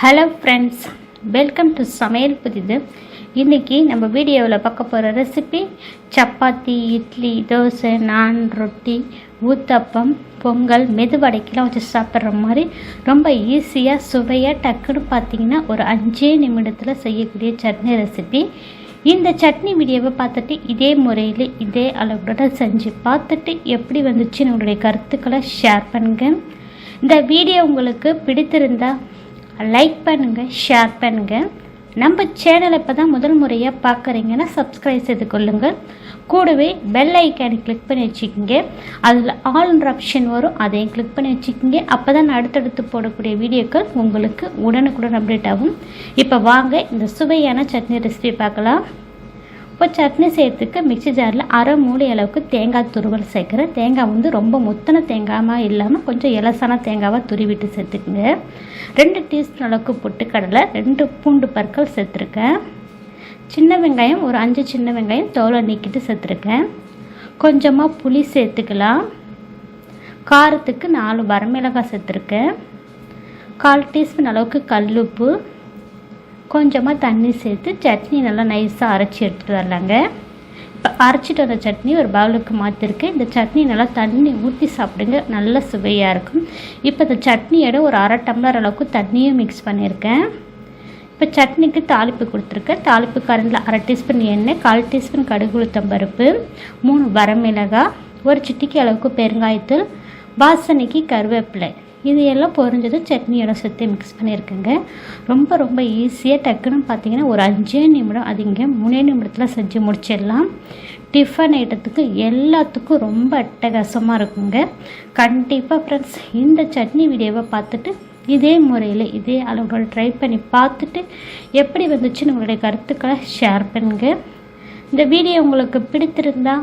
Hello friends welcome to சமையல் புதிது. இன்றைக்கி நம்ம வீடியோவில் பார்க்க போகிற ரெசிபி சப்பாத்தி இட்லி தோசை நான் ரொட்டி ஊத்தப்பம் பொங்கல் மெதுவடைக்கெலாம் வச்சு சாப்பிட்ற மாதிரி ரொம்ப ஈஸியாக சுவையாக டக்குன்னு பார்த்தீங்கன்னா ஒரு அஞ்சே நிமிடத்தில் செய்யக்கூடிய சட்னி ரெசிபி இந்த சட்னி வீடியோவை பார்த்துட்டு இதே முறையில் இதே அளவுடன் செஞ்சு பார்த்துட்டு எப்படி வந்துச்சு நம்மளுடைய கருத்துக்களை ஷேர் பண்ணுங்கள் இந்த வீடியோ உங்களுக்கு பிடித்திருந்தால் லைக் பண்ணுங்கள் ஷேர் பண்ணுங்கள் நம்ம சேனலை இப்போ தான் முதல் முறையாக பார்க்குறீங்கன்னா சப்ஸ்கிரைப் செய்து கொள்ளுங்கள் கூடவே பெல் ஐக்கானை கிளிக் பண்ணி வச்சுக்கோங்க. அதில் ஆல்ன்ற ஆப்ஷன் வரும் அதையும் கிளிக் பண்ணி வச்சுக்கோங்க. அப்போ தான் அடுத்தடுத்து போடக்கூடிய வீடியோக்கள் உங்களுக்கு உடனுக்குடன் அப்டேட் ஆகும். இப்போ வாங்க இந்த சுவையான சட்னி ரெசிபி பார்க்கலாம். இப்போ சட்னி செய்கிறதுக்கு மிக்சி ஜாரில் அரை மூடி அளவுக்கு தேங்காய் துருவல் சேர்க்குறேன். தேங்காய் வந்து ரொம்ப முத்தன தேங்காயாக இல்லாமல் கொஞ்சம் இலசான தேங்காவாக துருவிட்டு சேர்த்துக்குங்க. ரெண்டு டீஸ்பூன் அளவுக்கு பொட்டுக்கடலை ரெண்டு பூண்டு பற்கள் சேர்த்துருக்கேன். சின்ன வெங்காயம் ஒரு அஞ்சு சின்ன வெங்காயம் தோலை நீக்கிட்டு சேர்த்துருக்கேன். கொஞ்சமாக புளி சேர்த்துக்கலாம். காரத்துக்கு நாலு வரமிளகாய் சேர்த்துருக்கேன். கால் டீஸ்பூன் அளவுக்கு கல்லுப்பு கொஞ்சமாக தண்ணி சேர்த்து சட்னி நல்லா நைஸாக அரைச்சி எடுத்துகிட்டு வரலாங்க. இப்போ அரைச்சிட்டு வந்த சட்னி ஒரு பவுலுக்கு மாற்றிருக்கேன் இந்த சட்னி நல்லா தண்ணி ஊற்றி சாப்பிடுங்க. நல்ல சுவையாக இருக்கும். இப்போ இந்த சட்னியோட ஒரு அரை டம்ளர் அளவுக்கு தண்ணியும் மிக்ஸ் பண்ணியிருக்கேன். இப்போ சட்னிக்கு தாளிப்பு கொடுத்துருக்கேன். தாளிப்பு கரண்டில் அரை டீஸ்பூன் எண்ணெய் கால் டீஸ்பூன் கடுகு உளுத்தம் பருப்பு மூணு வரமிளகாய் ஒரு சிட்டிக்கு அளவுக்கு பெருங்காயத்தூள் வாசனைக்கு கருவேப்பிலை. இது எல்லாம் பொரிஞ்சதும் சட்னியோட சுற்றி மிக்ஸ் பண்ணியிருக்கேங்க. ரொம்ப ரொம்ப ஈஸியாக டக்குன்னு பார்த்தீங்கன்னா ஒரு அஞ்சே நிமிடம் அது இங்கே மூணே நிமிடத்தில் செஞ்சு முடிச்சிடலாம். டிஃபன் ஐட்டத்துக்கு எல்லாத்துக்கும் ரொம்ப அட்டகாசமாக இருக்குங்க. கண்டிப்பாக ஃப்ரெண்ட்ஸ் இந்த சட்னி வீடியோவை பார்த்துட்டு இதே முறையில் இதே அளவுகள் ட்ரை பண்ணி பார்த்துட்டு எப்படி வந்துச்சுன்னு உங்களுடைய கருத்துக்களை ஷேர் பண்ணுங்கள் இந்த வீடியோ உங்களுக்கு பிடித்திருந்தால்